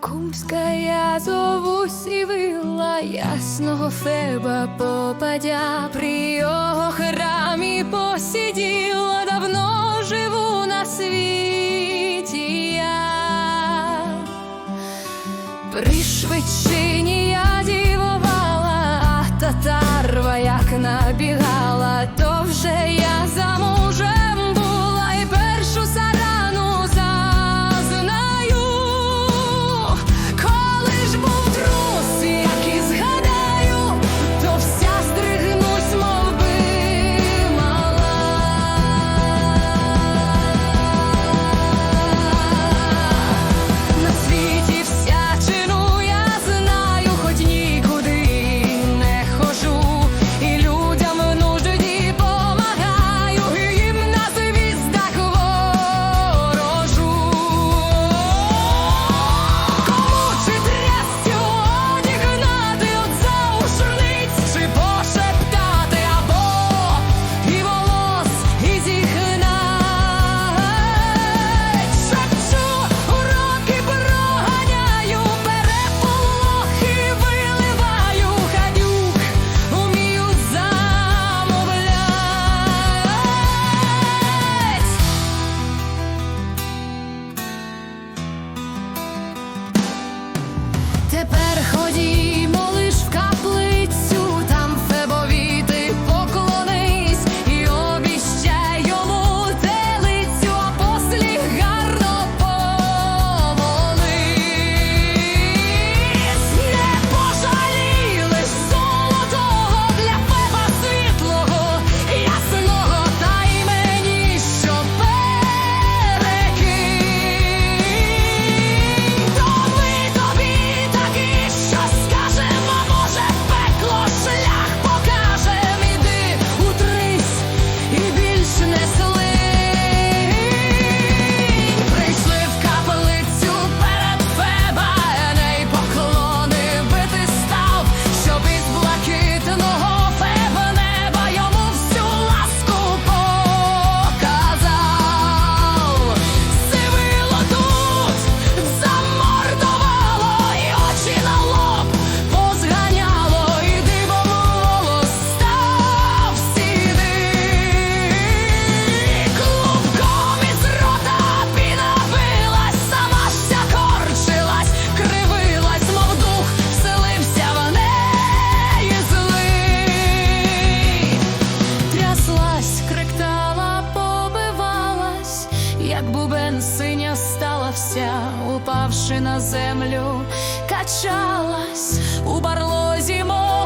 Кумска я зовусь і вила ясного феба попадя при його храмі посиділа, давно живу на світі я при швидчині я дівувала, а татарва як набігала, то вже я замовила. щастя, упавши на землю, качалась у барлозі мов.